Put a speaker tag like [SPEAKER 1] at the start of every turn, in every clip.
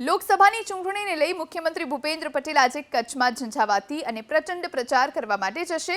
[SPEAKER 1] લોકસભાની ચૂંટણીને લઈ મુખ્યમંત્રી ભૂપેન્દ્ર પટેલ આજે કચ્છમાં ઝંઝાવાતી અને પ્રચંડ પ્રચાર કરવા માટે જશે.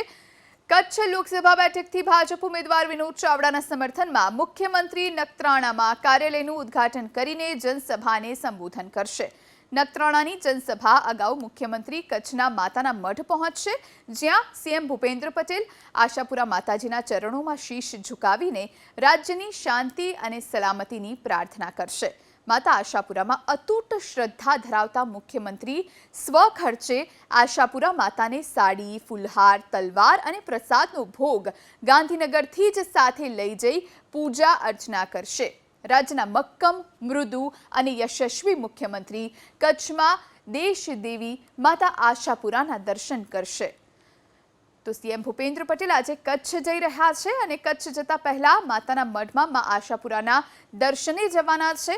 [SPEAKER 1] કચ્છ લોકસભા બેઠકથી ભાજપ ઉમેદવાર વિનોદ ચાવડાના સમર્થનમાં મુખ્યમંત્રી નખત્રાણામાં કાર્યાલયનું ઉદ્ઘાટન કરીને જનસભાને સંબોધન કરશે. નખત્રાણાની જનસભા અગાઉ મુખ્યમંત્રી કચ્છના માતાના મઠ પહોંચશે, જ્યાં સીએમ ભૂપેન્દ્ર પટેલ આશાપુરા માતાજીના ચરણોમાં શીશ ઝુકાવીને રાજ્યની શાંતિ અને સલામતીની પ્રાર્થના કરશે. માતા આશાપુરામાં અતૂટ શ્રદ્ધા ધરાવતા મુખ્યમંત્રી સ્વખર્ચે આશાપુરા માતાને સાડી, ફુલહાર, તલવાર અને પ્રસાદનો ભોગ ગાંધીનગરથી જ સાથે લઈ જઈ પૂજા અર્ચના કરશે. રાજ્યના મક્કમ, મૃદુ અને યશસ્વી મુખ્યમંત્રી કચ્છમાં દેશ દેવી માતા આશાપુરાના દર્શન કરશે. તો સીએમ ભૂપેન્દ્ર પટેલ આજે કચ્છ જઈ રહ્યા છે અને કચ્છ જતા પહેલા માતાના મઢમાં મા આશાપુરાના દર્શને જવાના છે.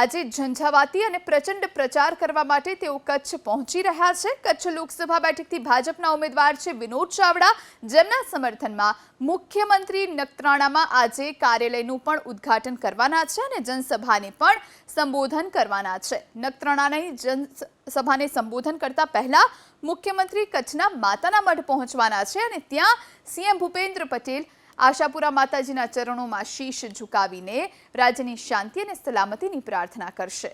[SPEAKER 1] આજે ઝંઝાવાતી અને પ્રચંડ પ્રચાર કરવા માટે તેઓ કચ્છ પહોંચી રહ્યા છે. કચ્છ લોકસભા બેઠકથી ભાજપના ઉમેદવાર છે વિનોદ ચાવડા. જેમના સમર્થનમાં મુખ્યમંત્રી નખત્રાણામાં આજે કાર્યાલયનું પણ ઉદ્ઘાટન કરવાના છે અને જનસભાને પણ સંબોધન કરવાના છે. નખત્રાણાની જનસભાને સંબોધન કરતા પહેલા મુખ્યમંત્રી કચ્છના માતાના મઠ પહોંચવાના છે અને ત્યાં સીએમ ભૂપેન્દ્ર પટેલ આશાપુરા માતાજીના ચરણોમાં શીશ ઝુકાવીને રાજ્યની શાંતિ અને સલામતીની પ્રાર્થના કરશે.